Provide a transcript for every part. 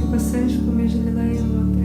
Pek pasaj po mežlila je mate.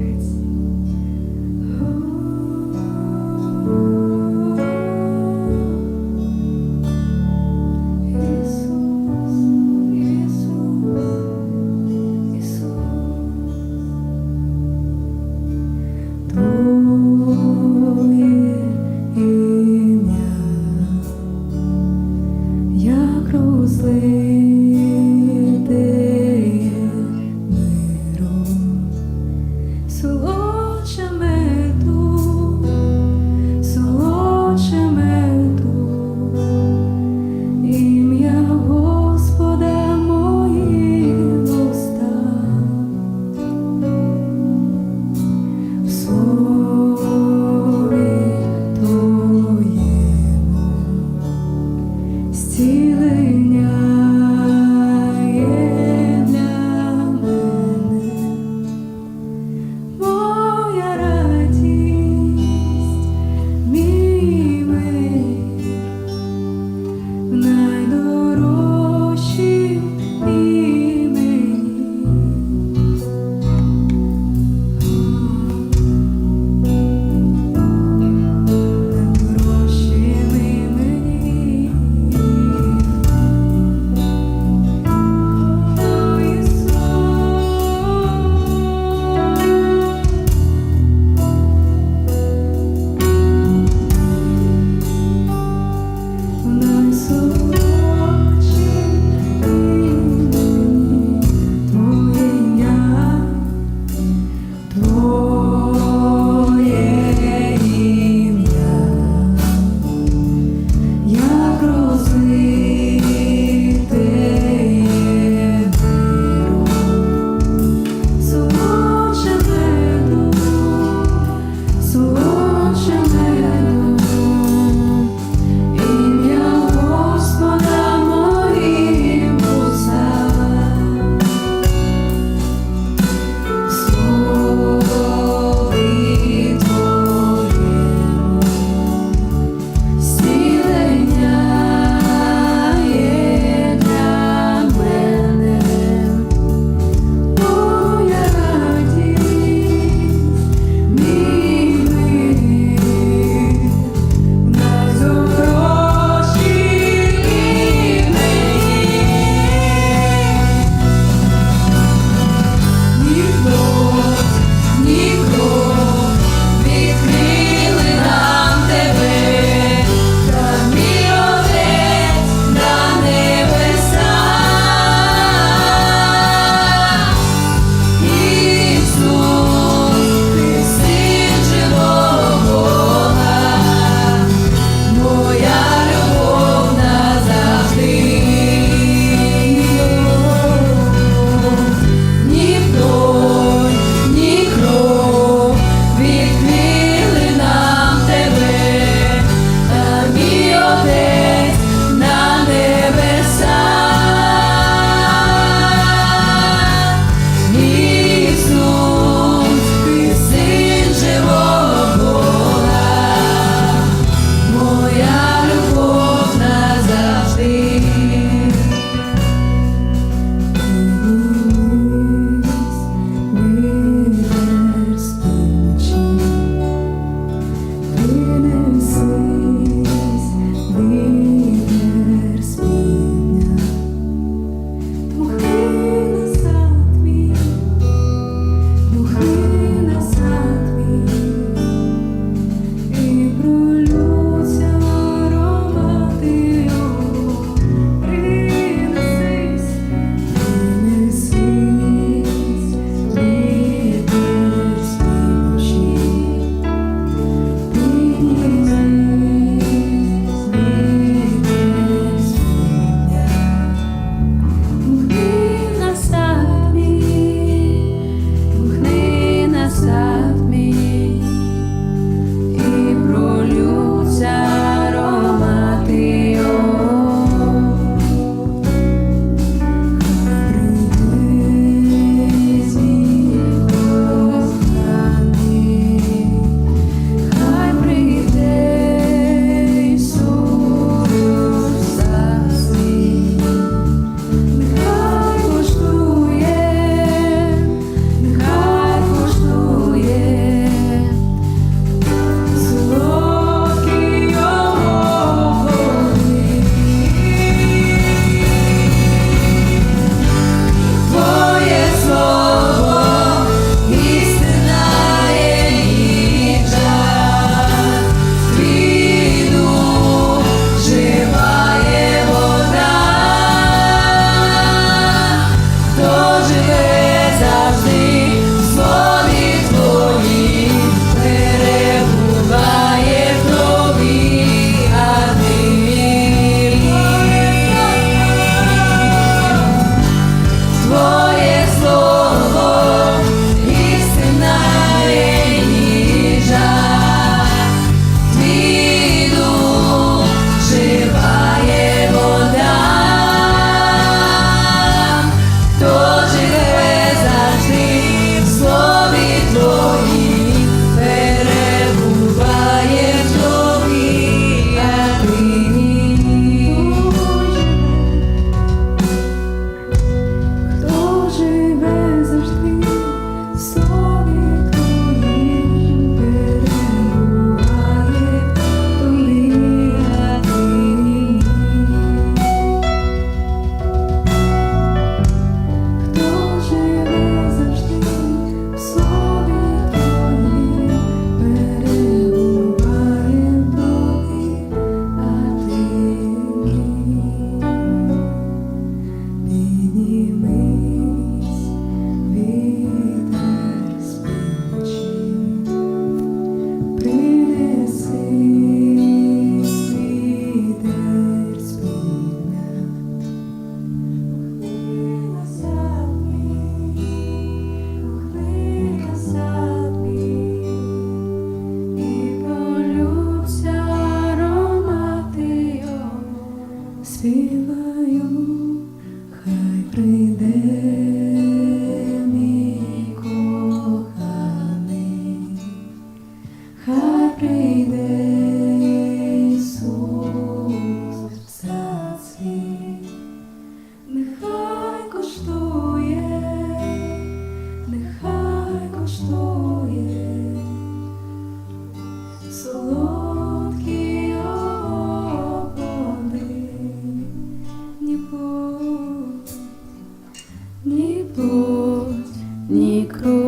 плоть, ни кровь.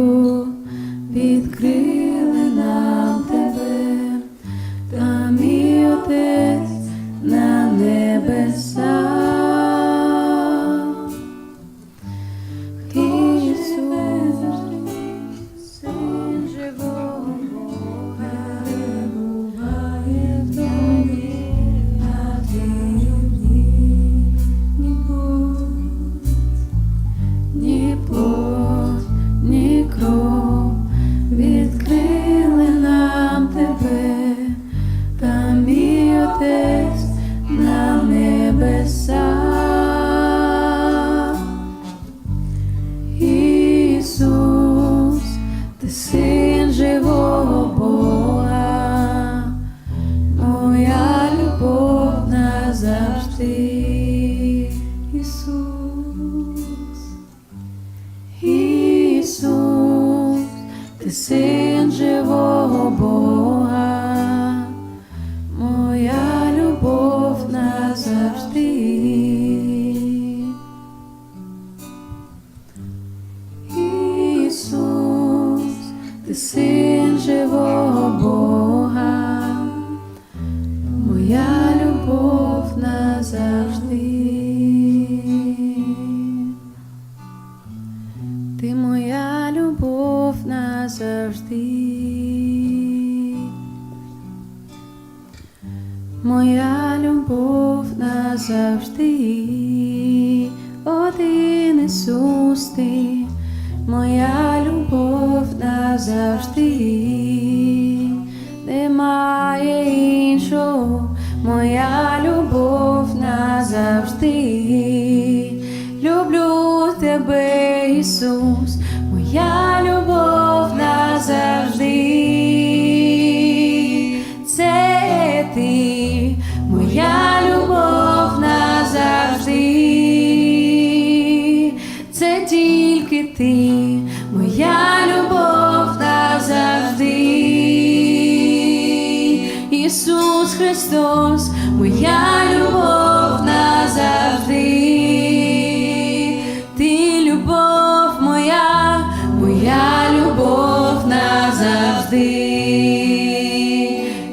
cabeça. Isus descende boa, moja любовь Jesus, Jesus, Isus, descende boa. завжди, один Ісус ти, моя любов назавжди, немає іншого, моя любов назавжди, люблю тебе, Ісус, моя. Ісус Христос, моя любов назавжди, ти любов моя, моя любов назавжди,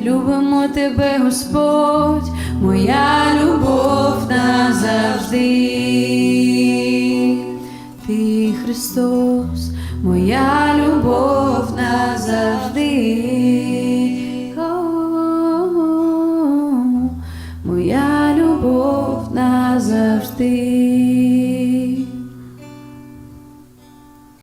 любимо тебе, Господь, моя любов назавжди.